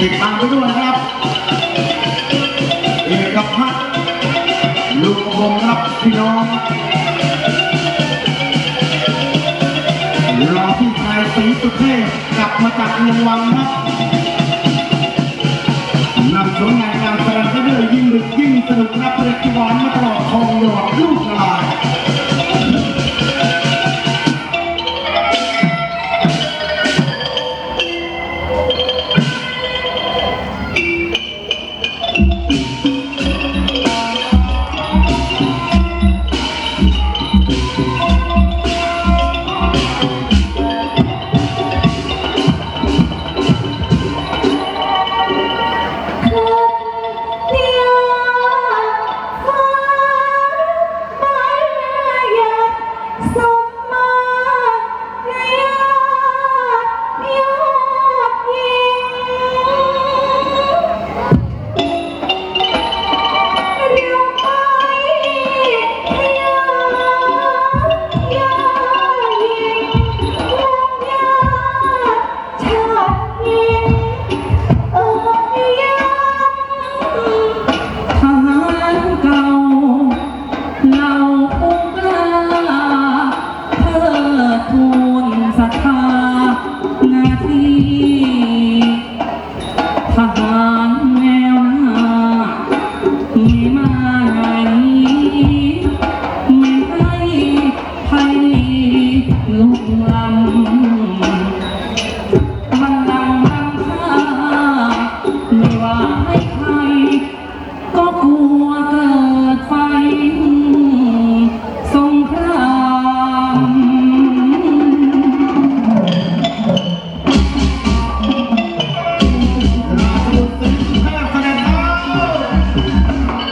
ติดตามไปด้วยนะครับเอกพัฒน์ลูกวงครับพี่น้องรอพี่ชายสีสุเทพกลับมาจากเมืองวังครับนำผลงานการแสดงไปด้วยยิ่งดึกยิ่งสนุกครับเรียกหวานมาตลอด ไ